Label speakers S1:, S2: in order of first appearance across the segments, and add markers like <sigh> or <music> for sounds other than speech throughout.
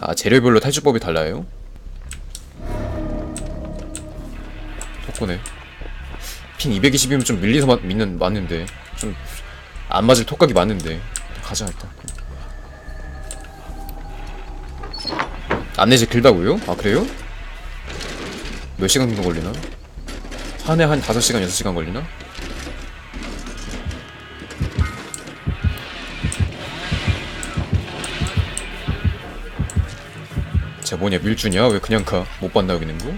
S1: 아 재료별로 탈출법이 달라요? 덕분에 핑 220이면 좀 밀리서 맞, 믿는 맞는데 좀 안 맞을 톡각이 맞는데 가자 일단 안내지 길다고요? 아 그래요? 몇 시간 정도 걸리나? 한 해 한 5시간 6시간 걸리나? 쟤 뭐냐 밀주냐? 왜 그냥 가? 못 봤나 여기는 거?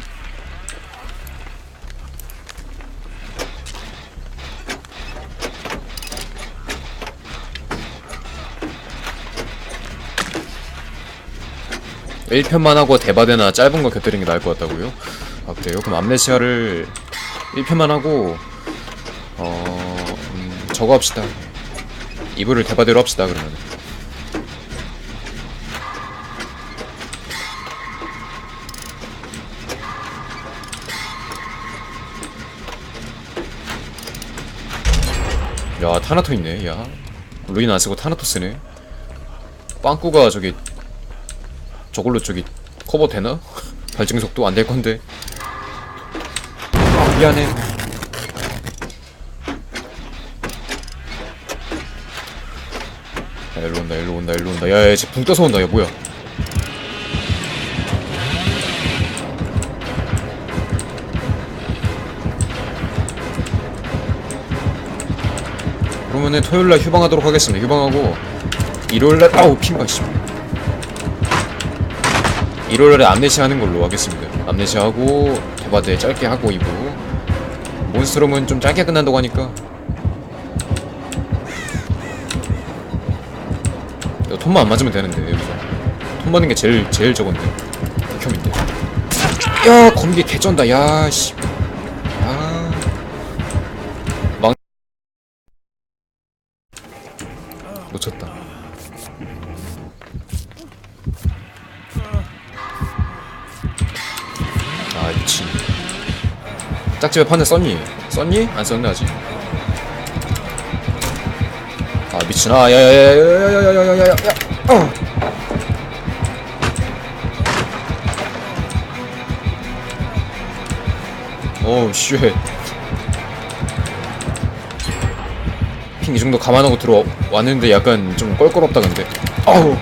S1: 일편만 하고 대바대나 짧은 거 곁들이는 게 나을 것 같다고요? 아 그래요? 그럼 암네시아를 1편만 하고 어... 음, 저거 합시다 이불을 대바대로 합시다 그러면 야 타나토 있네. 야 루인 안 쓰고 타나토 쓰네. 빵꾸가 저기 저걸로 저기 커버 되나? <laughs> 발증 속도 안 될 건데. 아 미안해. 야 일로 온다 일로 온다 일로 온다. 야야 지금 붕 떠서 온다. 야 뭐야 그러면은 토요일날 휴방하도록 하겠습니다. 휴방하고 일요일날 아우 핑가 씨 일요일날에 암내시 하는 걸로 하겠습니다. 암내시 하고 대바대 짧게 하고 이부 몬스트롬은 좀 짧게 끝난다고 하니까. 이거 톤만 안 맞으면 되는데 여기서. 톤 맞는 게 제일 제일 저건데. 극혐인데. 야 검기 개쩐다. 야씨 놓쳤다 아 미친 짝집에 파는 썼니? 썼니? 안 썼네 아직 아 미친 아 야야야야야야야야야야 어. 오우 쉣. 이 정도 감안하고 들어왔는데 약간 좀 껄끄럽다 근데 아우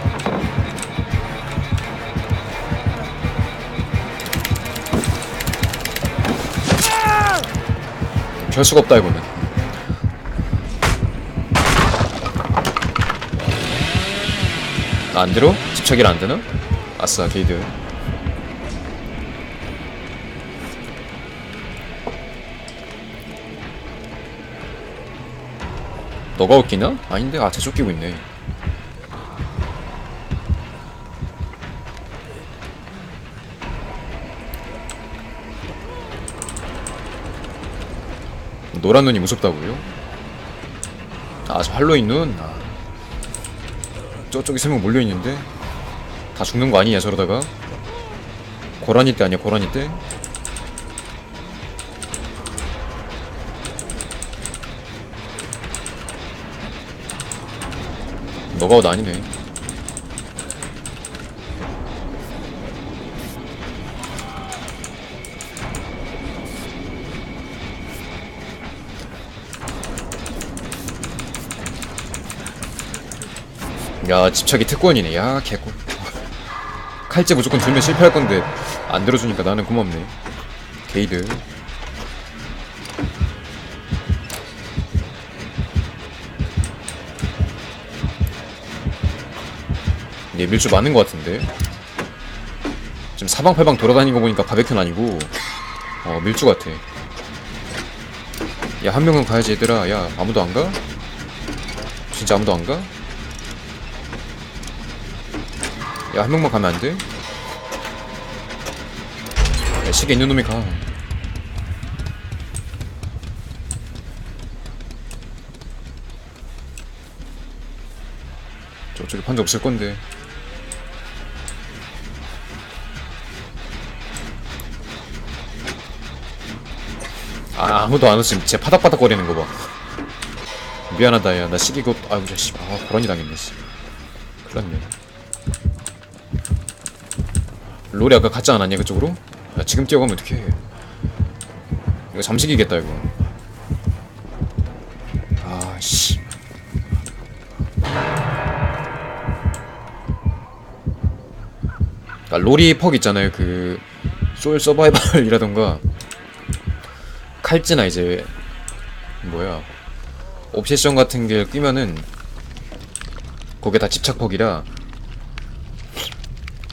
S1: 별 수가 없다 이거는 나안 들어? 집착일 안 되나? 아싸 게이드 너가 웃기나? 아닌데 아 쟤 쫓기고 있네 노란 눈이 무섭다고요? 아 저 할로윈 눈? 아. 저쪽에 세명 몰려있는데 다 죽는 거 아니냐 저러다가 고라니 때 아니야 고라니 때? 너가 옷 아니네. 야 집착이 특권이네. 야 개꿀. 칼제 무조건 들면 실패할 건데 안 들어주니까 나는 고맙네. 게이드 얘 밀주 많은 것 같은데 지금 사방팔방 돌아다니는 거 보니까 바베큐는 아니고 어 밀주 같아 야 한 명은 가야지 얘들아 야 아무도 안 가? 진짜 아무도 안 가? 야, 한 명만 가면 안 돼? 야, 시계 있는 놈이 가. 저쪽에 판자 없을 건데. 아, 아무도 안 왔으면 쟤 파닥파닥 거리는 거 봐. 미안하다, 야. 나 시계 그, 아이고, 씨. 아, 고라니 당했네, 씨. 났네. 롤이 아까 갔지 않았냐 그쪽으로? 야 지금 뛰어가면 어떡해 이거 잠식이겠다 이거 아씨 아, 롤이 퍽 있잖아요 그 솔 서바이벌이라던가 칼찌나 이제 뭐야 옵세션 같은 게 끼면은 거기에 다 집착퍽이라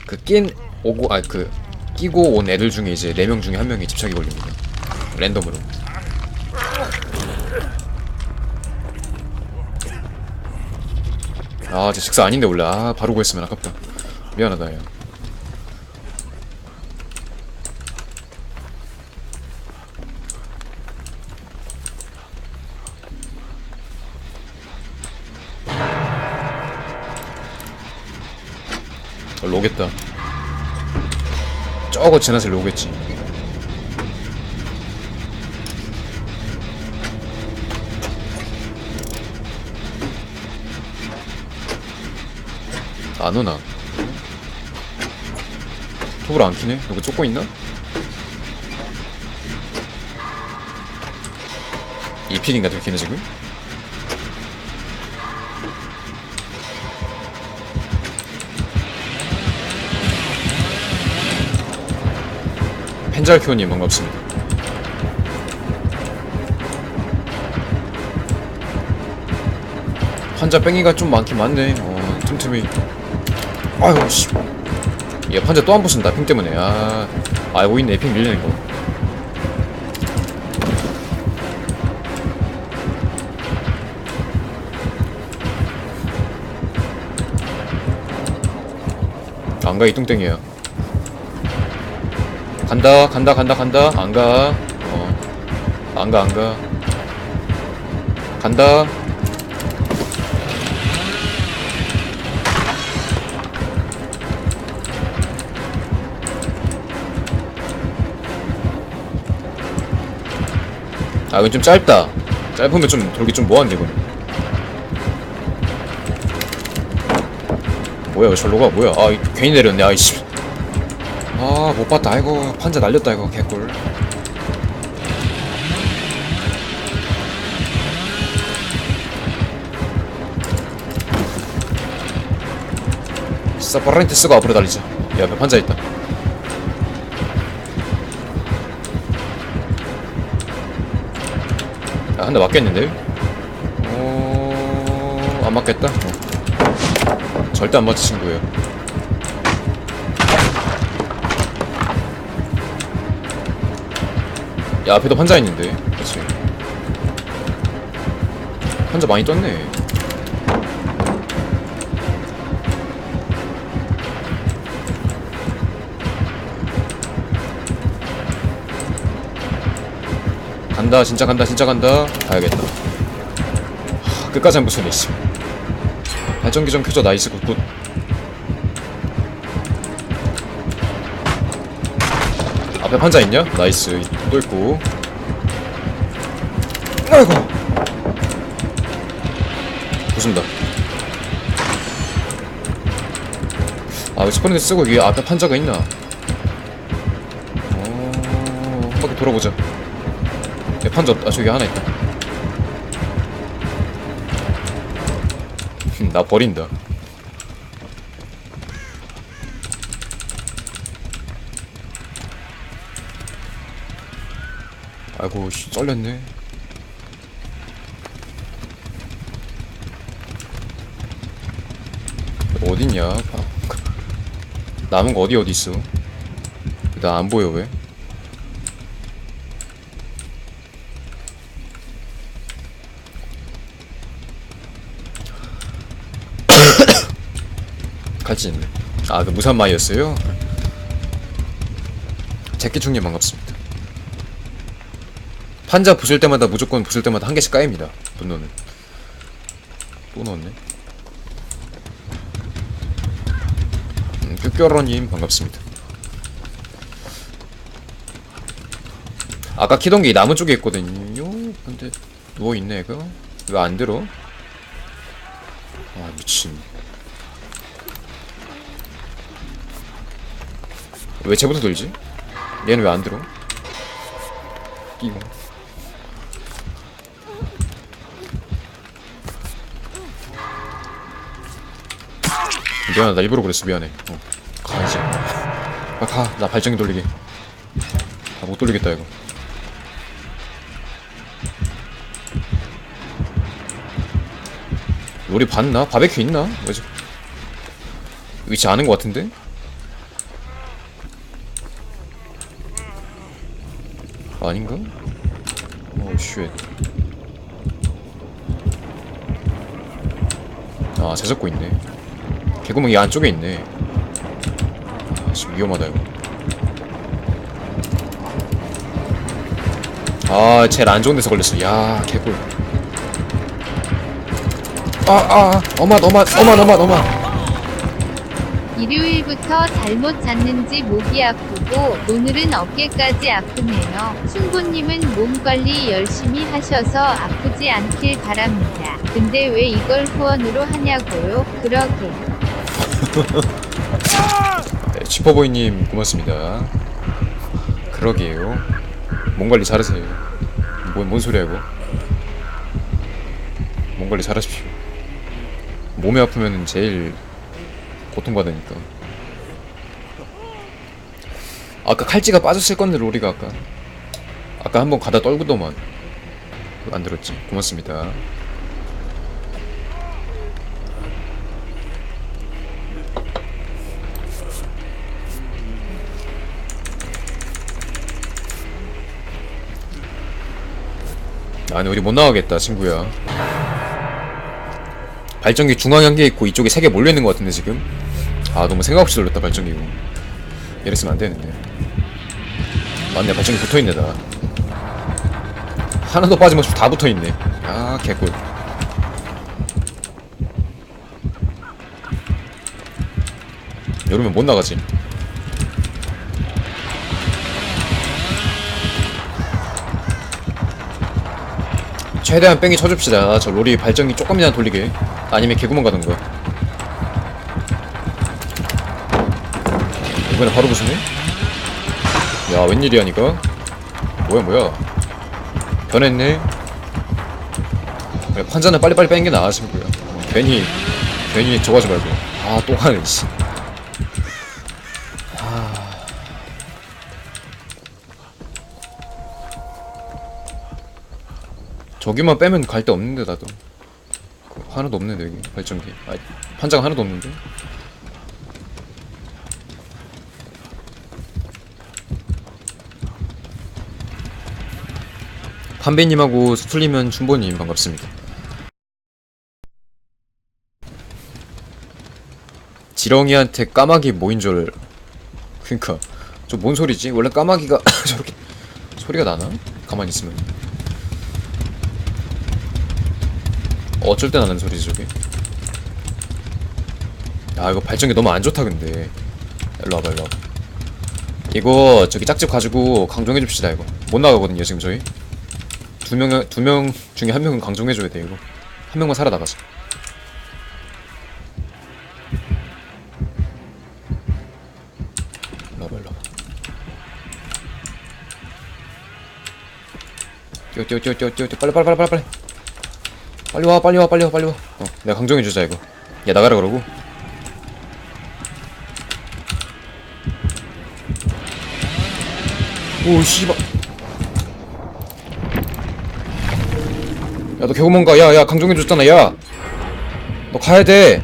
S1: 그 낀 오고 아 그 끼고 온 애들 중에 이제 네명 중에 한 명이 집착이 걸립니다. 랜덤으로. 아 제 식사 아닌데 원래. 아 바로 구했으면 아깝다. 미안하다 야 로겠다 저거 지나서 로겠지 안 오나 톱을 안 키네? 누구 쫓고 있나? 이필인가 들키네 지금? 펜잘키오님 반갑습니다. 환자 뺑이가 좀 많긴 많네. 어, 틈틈이. 아유, 씨. 얘 환자 또안 부순다, 핑 때문에. 아, 알고 있네, 핑 밀리는 거. 안가 이 뚱땡이야. 간다 간다 간다 간다. 안가. 어. 안가 안가. 간다. 아 이건 좀 짧다. 짧으면 좀 돌기 좀 뭐한데 이건 뭐야 왜 절로 가? 뭐야? 아 이- 괜히 내렸네. 아이씨 아, 못 봤다. 아이고, 판자 날렸다, 이거, 개꿀. 사파렌트 쓰고 앞으로 달리자. 야, 옆에 판자 있다. 야, 한 대 맞겠는데? 어... 안 맞겠다? 어. 절대 안 맞지, 친구예요. 야 앞에도 환자 있는데. 그치. 환자 많이 떴네. 간다 진짜 간다 진짜 간다. 가야겠다. 하, 끝까지 안 부수네 씨. 발전기 좀 켜줘 나이스 굿굿 앞에 판자 있냐? 나이스. 또 있고. 아이고! 부순다. 아왜 스포닝 쓰고 위에 앞에 판자가 있나? 어... 한 바퀴 돌아보자. 내 판자 없다 아, 저기 하나 있다. 흠, <laughs> 나 버린다 아이고 씨 쩔렸네. 어딨냐? 아, 남은 거 어디 어디 있어? 나 안 보여 왜? <coughs> 있네. 아그 무산마이였어요? 제끼충님 반갑습니다 판자 부술 때마다 무조건 부술 때마다 한 개씩 까입니다. 분노는 또 넣었네. 음, 뼈뼈러님 반갑습니다. 아까 키던 게이 나무 쪽에 있거든요. 근데 누워 있네 이거. 왜 안 들어? 아 미친. 왜 쟤부터 들지? 얘는 왜 안 들어? 끼고 미안하다 나 일부러 그랬어 미안해 어. 아, 가나 발전기 돌리게 아 못 돌리겠다 이거 로리 봤나? 바베큐 있나? 왜지? 위치 아는 것 같은데? 아닌가? 오 쉣. 아 제작고 있네. 개구멍이 안쪽에 있네. 아 지금 위험하다 이거. 아 제일 안 좋은 데서 걸렸어. 야 개꿀. 아아 어맛 어맛 어맛 어맛 어맛.
S2: 일요일부터 잘못 잤는지 목이 아프고 오늘은 어깨까지 아프네요. 충고님은 몸 관리 열심히 하셔서 아프지 않길 바랍니다. 근데 왜 이걸 후원으로 하냐고요? 그러게. <laughs>
S1: 네, 슈퍼보이님 고맙습니다. 그러게요. 몸 관리 잘하세요. 뭔, 뭔 소리야 이거? 몸 관리 잘하십시오. 몸이 아프면 제일 고통받으니까. 아까 칼찌가 빠졌을 건데 로리가 아까 아까 한번 가다 떨구더만 안 들었지. 고맙습니다. 아니 우리 못 나가겠다 친구야. 발전기 중앙에 한 개 있고 이쪽에 세 개 몰려있는 것 같은데 지금? 아 너무 생각 없이 돌렸다 발전기고. 이랬으면 안 되는데. 맞네 발전기 붙어있네 다. 하나도 빠짐없이 다 붙어있네. 아 개꿀. 이러면 못 나가지 최대한 뺑이 쳐줍시다. 저 로리 발전기 조금이나 돌리게. 아니면 개구멍 가던가. 이번에 바로 부수네? 야, 웬일이야, 니가? 뭐야, 뭐야. 변했네? 판자는 빨리빨리 빼는 게 나아, 친구야. 어, 괜히, 괜히 저거 하지 말고. 아, 또 하네, 씨. 저기만 빼면 갈 데 없는데 나도. 그, 하나도 없는데 여기. 발전기. 아 판자가 하나도 없는데. 판배님하고 스툴리면 춘보님 반갑습니다. 지렁이한테 까마귀 모인 줄 그니까 저 뭔 소리지? 원래 까마귀가 <laughs> 저렇게 소리가 나나? 가만히 있으면 어쩔 때 나는 소리지 저게. 야 이거 발전기 너무 안 좋다 근데. 일로 와봐 일로 와봐. 이거 저기 짝집 가지고 강종해 줍시다 이거. 못 나가거든요 지금 저희. 두명 두 명 중에 한 명은 강종해 줘야 돼 이거. 한 명만 살아나가자. 일로 와봐 일로 와봐. 뛰어 뛰어 뛰어 뛰어 뛰어. 빨리 빨리 빨리 빨리 빨리 빨리 와 빨리 와 빨리 와 빨리 와 어, 내가 강정해 주자 이거 야 나가라 그러고 오 씨발 야너 개구멍 가 야야 강정해 줬잖아 야 너 가야 돼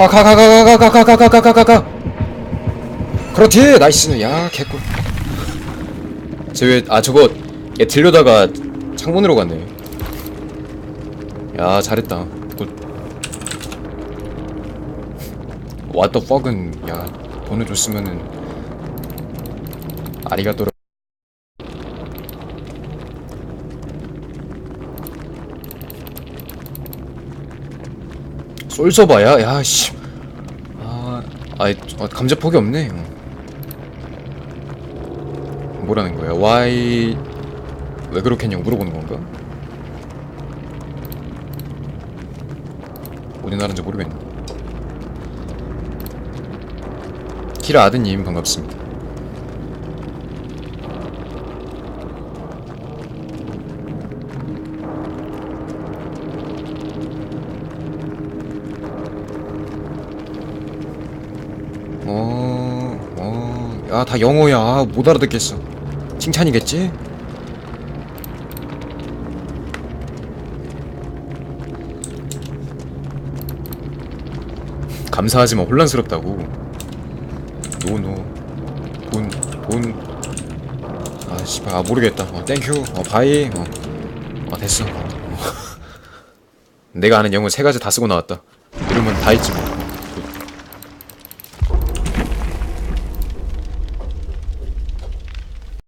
S1: 가 가 가 가 가 가 가 가 가 가 가 가가 그렇지 나이스 야 개꿀 쟤왜아 저거 얘 들려다가 창문으로 갔네. 야 잘했다. 굿. The fuck은 야 돈을 줬으면은 아리가또로. 쏠서봐야 야씨. 아, 아 어, 감자 폭이 없네. 어. 뭐라는 거야? Why 왜 그렇게 했냐고 물어보는 건가? 어디 나라인지 모르겠네. 키라 아드님 반갑습니다. 어, 어, 야, 다 영어야. 아, 못 알아듣겠어. 칭찬이겠지? 감사하지만 혼란스럽다고. 노, 노. 본, 본. 아, 씨발, 아, 모르겠다. 어, 땡큐. 어, 바이. 어, 어 됐어. 어. <laughs> 내가 아는 영어 세 가지 다 쓰고 나왔다. 이러면 다 했지 뭐.